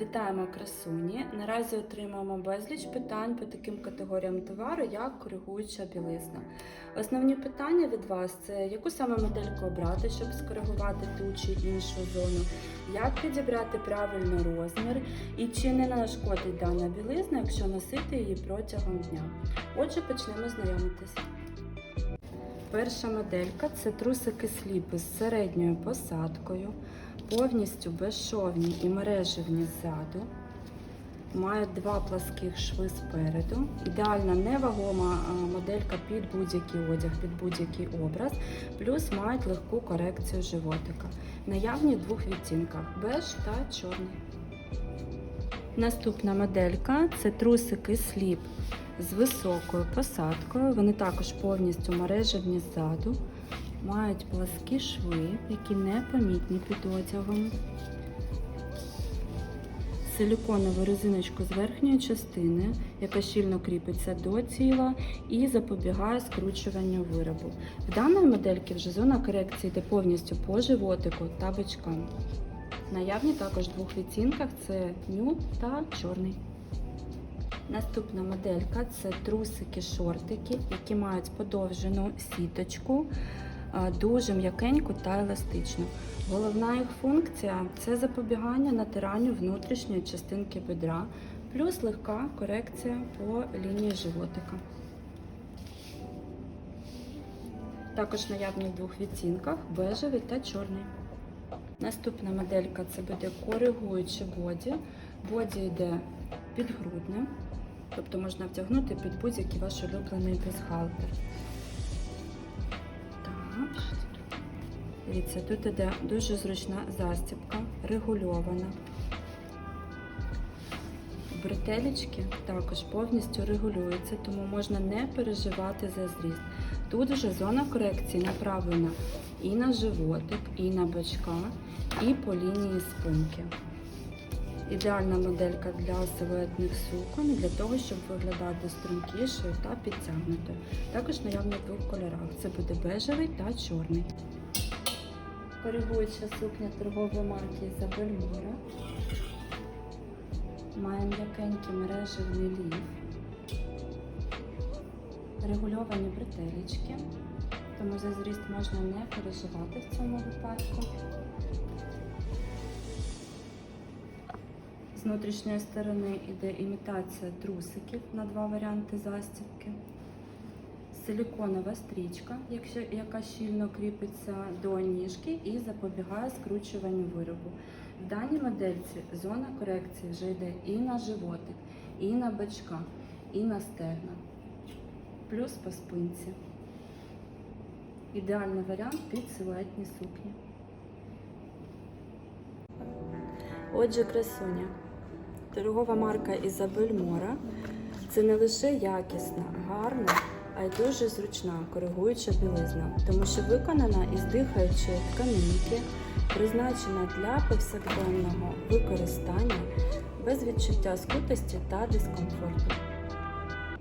Вітаємо красуні. Наразі отримуємо безліч питань по таким категоріям товару, як коригуюча білизна. Основні питання від вас це яку саме модельку обрати, щоб скоригувати ту чи іншу зону, як підібрати правильний розмір і чи не нашкодить дана білизна, якщо носити її протягом дня. Отже, почнемо знайомитися. Перша моделька це трусики сліпи з середньою посадкою, повністю безшовні і мережевні ззаду. Мають два пласких шви спереду. Ідеальна невагома моделька під будь-який одяг, під будь-який образ, плюс мають легку корекцію животика. Наявні в двох відтінках беж та чорний. Наступна моделька це трусики сліп з високою посадкою. Вони також повністю мережевні ззаду, мають пласкі шви, які непомітні під одягом. Силіконову резиночку з верхньої частини, яка щільно кріпиться до тіла і запобігає скручуванню виробу. В даної модельки вже зона корекції йде повністю по животику та бочкам. Наявні також в двох відтінках це нюд та чорний. Наступна моделька це трусики-шортики, які мають подовжену сіточку, дуже м'якеньку та еластичну. Головна їх функція це запобігання натиранню внутрішньої частинки бедра, плюс легка корекція по лінії животика. Також наявні в двох відтінках бежевий та чорний. Наступна моделька це буде коригуюче боді. Боді йде підгрудне, тобто можна втягнути під будь-який ваш улюблений бюстгальтер. Дивіться, тут іде дуже зручна застібка, регульована. Бретелечки також повністю регулюються, тому можна не переживати за зріст. Тут вже зона корекції направлена і на животик, і на бочка, і по лінії спинки. Ідеальна моделька для силуетних суконь для того, щоб виглядати стрункішою та підтягнутою. Також наявно в двох кольорах. Це буде бежевий та чорний. Коригуюча сукня торгової марки Ізабель Мора. Має м'якенький мережевний лів, регульовані бретелечки, тому за зріст можна не переживати в цьому випадку. З внутрішньої сторони йде імітація трусиків на два варіанти застібки. Силіконова стрічка, яка щільно кріпиться до ніжки і запобігає скручуванню виробу. В даній модельці зона корекції вже йде і на животик, і на бочка, і на стегна, плюс по спинці. Ідеальний варіант під силуетні сукні. Отже, красуня. Торгова марка Ізабель Мора. Це не лише якісна, гарна, а й дуже зручна коригуюча білизна, тому що виконана із дихаючої тканинки, призначена для повсякденного використання без відчуття скутості та дискомфорту.